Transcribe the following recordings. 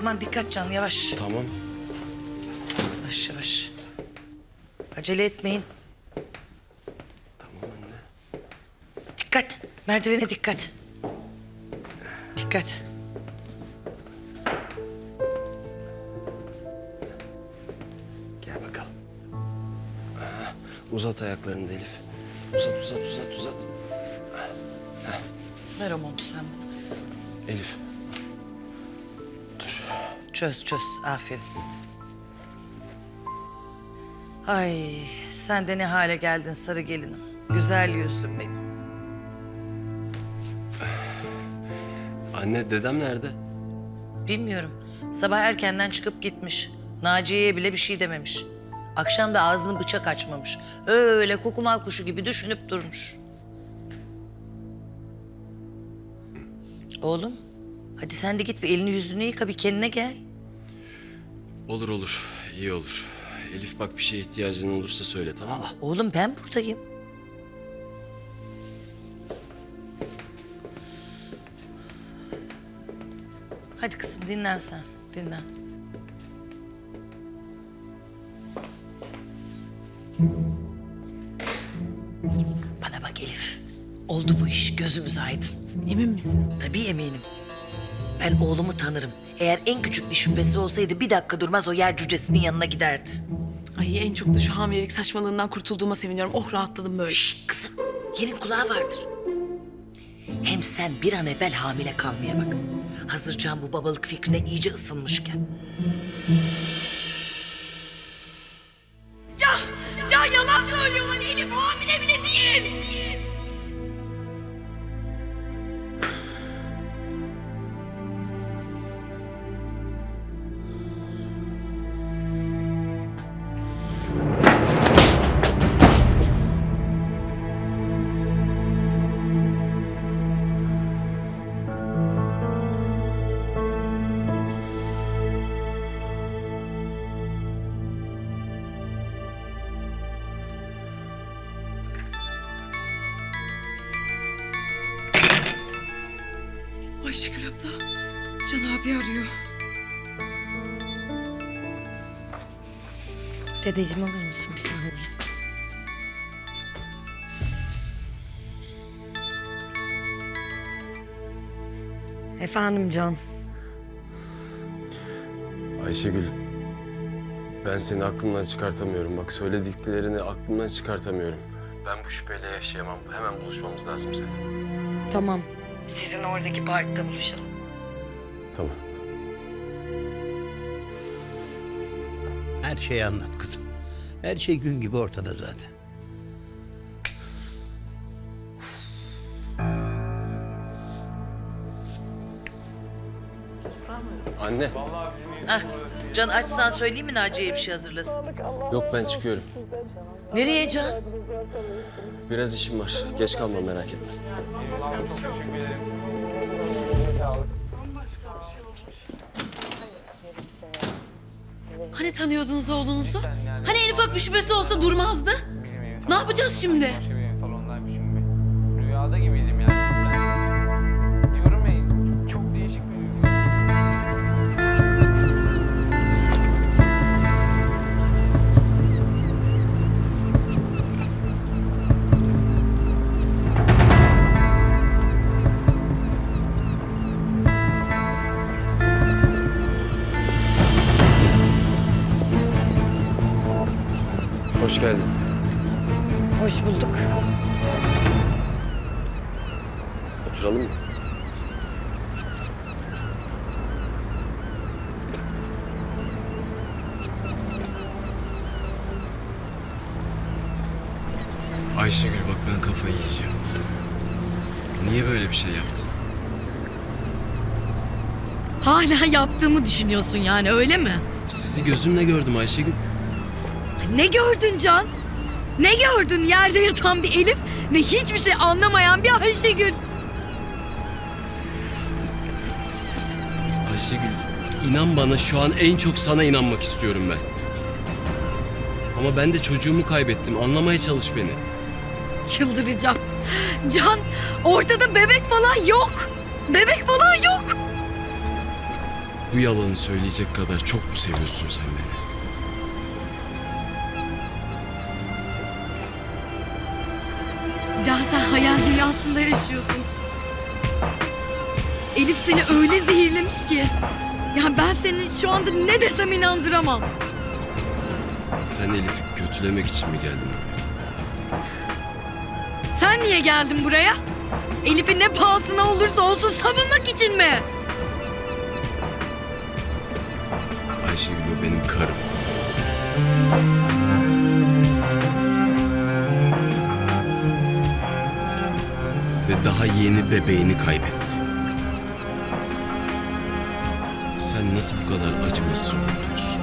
Aman dikkat Can yavaş. Tamam. Yavaş yavaş. Acele etmeyin. Tamam anne. Dikkat. Merdivene dikkat. Dikkat. Gel bakalım. Ha, uzat ayaklarını Elif. Uzat uzat uzat uzat. Ver o montu sen bana. Elif. Çöz çöz. Aferin. Ay sen de ne hale geldin sarı gelinim. Güzel yüzlüm benim. Anne dedem nerede? Bilmiyorum. Sabah erkenden çıkıp gitmiş. Naciye'ye bile bir şey dememiş. Akşam da ağzını bıçak açmamış. Öyle kukumal kuşu gibi düşünüp durmuş. Oğlum, hadi sen de git bir elini yüzünü yıka bir kendine gel. Olur olur. iyi olur. Elif bak bir şeye ihtiyacın olursa söyle tamam mı? Oğlum ben buradayım. Hadi kızım dinlen sen. Dinlen. Bana bak Elif. Oldu bu iş. Gözümüz aydın. Emin misin? Tabii eminim. Ben oğlumu tanırım. Eğer en küçük bir şüphesi olsaydı bir dakika durmaz o yer cücesinin yanına giderdi. Ay en çok da şu hamilelik saçmalığından kurtulduğuma seviniyorum. Oh rahatladım böyle. Şşt kızım, yerin kulağı vardır. Hem sen bir an evvel hamile kalmaya bak. Hazır Can bu babalık fikrine iyice ısınmışken. Ayşegül abla. Can abi arıyor. Dedeciğim alır mısın bir saniye? Efendim Can. Ayşegül. Ben seni aklımdan çıkartamıyorum. Bak söylediklerini aklımdan çıkartamıyorum. Ben bu şüpheyle yaşayamam. Hemen buluşmamız lazım seninle. Tamam. Sizin oradaki parkta buluşalım. Tamam. Her şeyi anlat kızım. Her şey gün gibi ortada zaten. Anne. Heh, Can açsan söyleyeyim mi Naciye'ye bir şey hazırlasın? Yok ben çıkıyorum. Nereye Can? Biraz işim var. Geç kalma merak etme. Hani tanıyordunuz oğlunuzu? Hani en ufak bir şüphesi olsa durmazdı? Ne yapacağız şimdi? Oturalım mı? Ayşegül bak ben kafayı yiyeceğim. Niye böyle bir şey yaptın? Hala yaptığımı düşünüyorsun yani öyle mi? Sizi gözümle gördüm Ayşegül. Ne gördün Can? Ne gördün yerde yatan bir Elif ve hiçbir şey anlamayan bir Ayşegül? Ayşegül inan bana şu an en çok sana inanmak istiyorum ben. Ama ben de çocuğumu kaybettim. Anlamaya çalış beni. Çıldıracağım. Can ortada bebek falan yok. Bebek falan yok. Bu yalanı söyleyecek kadar çok mu seviyorsun sen beni? Can sen hayal dünyasında yaşıyorsun. Elif seni öyle zehirlemiş ki. Ya ben seni şu anda ne desem inandıramam. Sen Elif'i kötülemek için mi geldin? Sen niye geldin buraya? Elif'i ne pahasına olursa olsun savunmak için mi? Ayşegül o benim karım. Ve daha yeni bebeğini kaybetti. Nasıl bu kadar acımasız olabiliyorsun?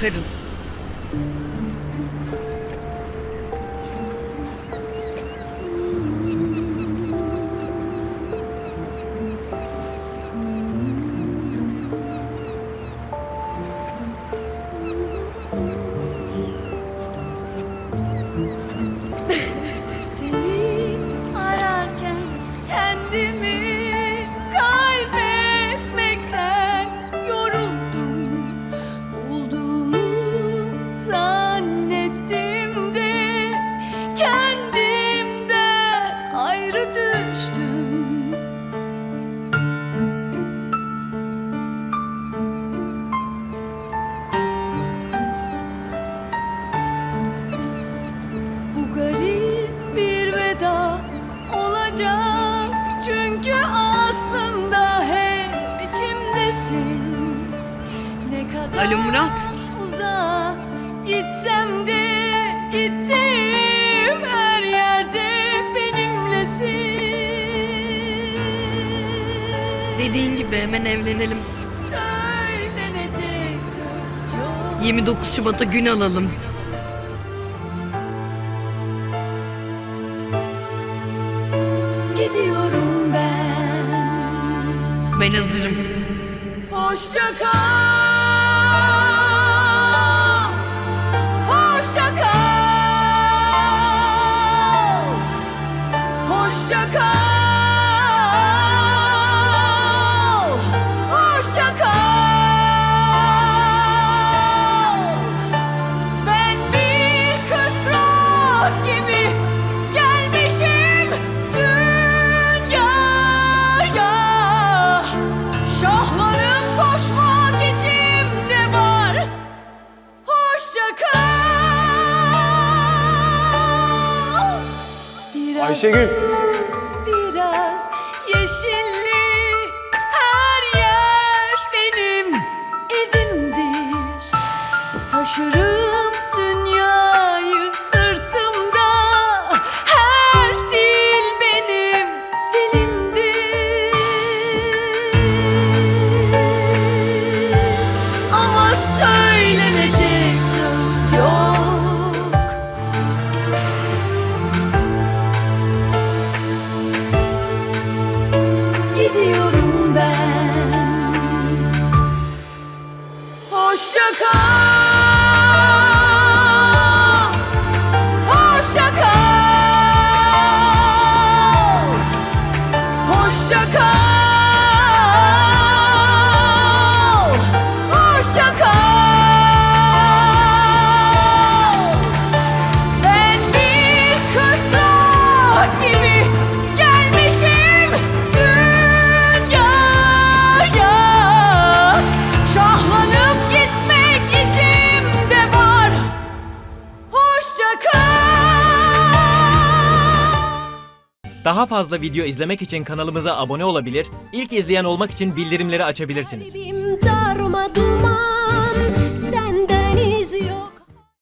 Karım. Çünkü aslında hep içimdesin Ne kadar Alo Murat. uzağa gitsem de Gittiğim her yerde benimlesin Dediğin gibi hemen evlenelim. Söylenecek söz yok 29 Şubat'a gün alalım. Ben hazırım. Hoşça kal. Ayşegül. Daha fazla video izlemek için kanalımıza abone olabilir, ilk izleyen olmak için bildirimleri açabilirsiniz. Kalbim darma duman senden iz yok